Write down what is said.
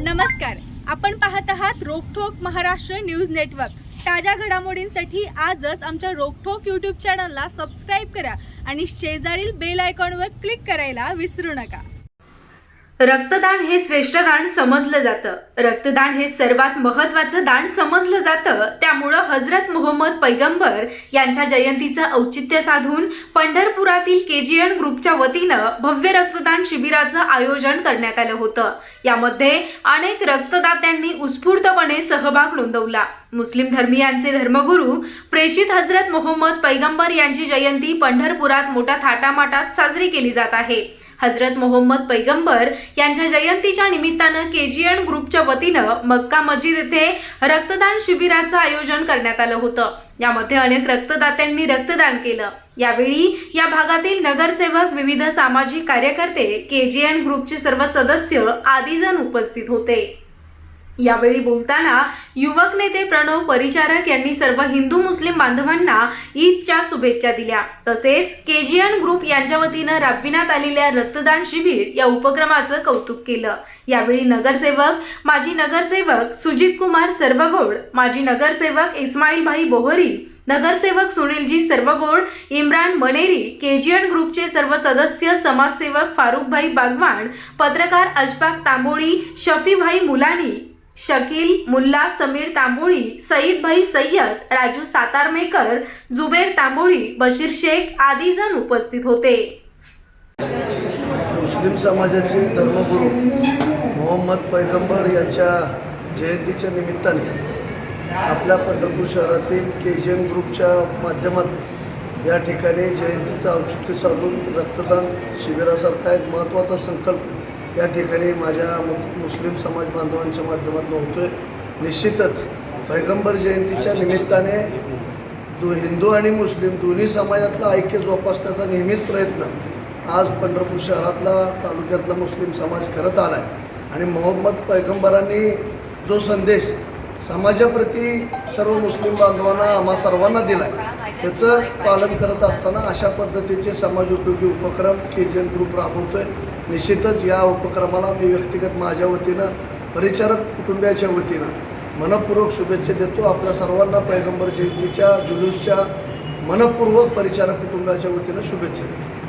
नमस्कार. आपण पाहत आहात रोकठोक महाराष्ट्र न्यूज नेटवर्क. ताज्या घडामोडींसाठी आजच आमच्या रोकठोक यूट्यूब चॅनलला सबस्क्राईब करा आणि शेजारील बेल आयकॉनवर क्लिक करायला विसरू नका. रक्तदान हे श्रेष्ठ दान समजलं जातं. रक्तदान हे सर्वात महत्वाचं दान समजलं जातं. त्यामुळं हजरत मोहम्मद पैगंबर यांच्या जयंतीचं औचित्य साधून पंढरपुरातील के जी एन ग्रुपच्या वतीनं भव्य रक्तदान शिबिराचं आयोजन करण्यात आलं होतं. यामध्ये अनेक रक्तदात्यांनी उत्स्फूर्तपणे सहभाग नोंदवला. मुस्लिम धर्मियांचे धर्मगुरू प्रेषित हजरत मोहम्मद पैगंबर यांची जयंती पंढरपुरात मोठ्या थाटामाटात साजरी केली जात आहे. हजरत मोहम्मद पैगंबर यांच्या जयंतीच्या निमित्तानं के जी एन ग्रुपच्या वतीनं मक्का मस्जिद येथे रक्तदान शिबिराचं आयोजन करण्यात आलं होतं. यामध्ये अनेक रक्तदात्यांनी रक्तदान केलं. यावेळी या भागातील नगरसेवक विविध सामाजिक कार्यकर्ते के जी एन ग्रुपचे सर्व सदस्य आदी जण उपस्थित होते. यावेळी बोलताना युवक नेते प्रणव परिचारक यांनी सर्व हिंदू मुस्लिम बांधवांना ईदच्या शुभेच्छा दिल्या. तसेच केजीएन ग्रुप यांच्या वतीनं राबविण्यात आलेल्या रक्तदान शिबिर या उपक्रमाचं कौतुक केलं. यावेळी नगरसेवक माजी नगरसेवक सुजित कुमार सर्वगोड माजी नगरसेवक इस्माईल भाई बोहरी नगरसेवक सुनीलजी सर्वगोड इम्रान मनेरी केजीएन ग्रुपचे सर्व सदस्य समाजसेवक फारुखभाई बागवान पत्रकार अशफाक तांबोळी शफीभाई मुलानी शकील मुल्ला समीर तांबोळी सईदभाई सय्यद राजू सातारमेकर जुबेर तांबोळी बशीर शेख आदी जण उपस्थित होते. मुस्लिम समाजाचे धर्मगुरू मोहम्मद पैगंबर यांच्या जयंतीच्या निमित्ताने आपल्या पंढरपूर शहरातील केजीएन ग्रुपच्या माध्यमात या ठिकाणी जयंतीचं औचित्य साधून रक्तदान शिबिरासारखा एक महत्त्वाचा संकल्प या ठिकाणी माझ्या मु मुस्लिम समाज बांधवांच्या माध्यमातून होतोय आहे निश्चितच पैगंबर जयंतीच्या निमित्ताने दो हिंदू आणि मुस्लिम दोन्ही समाजातलं ऐक्य जोपासण्याचा नेहमीच प्रयत्न आज पंढरपूर शहरातला तालुक्यातला मुस्लिम समाज करत आला आहे आणि मोहम्मद पैगंबरांनी जो संदेश समाजाप्रती सर्व मुस्लिम बांधवांना आम्हा सर्वांना दिला आहे त्याचं पालन करत असताना अशा पद्धतीचे समाज उपयोगी उपक्रम के जी एन ग्रुप राबवतो आहे निश्चितच या उपक्रमाला मी व्यक्तिगत माझ्या वतीनं परिचारक कुटुंबियाच्या वतीनं मनपूर्वक शुभेच्छा देतो. आपल्या सर्वांना पैगंबर जयंतीच्या जुलूसच्या मनपूर्वक परिचारक कुटुंबाच्या वतीनं शुभेच्छा देतो.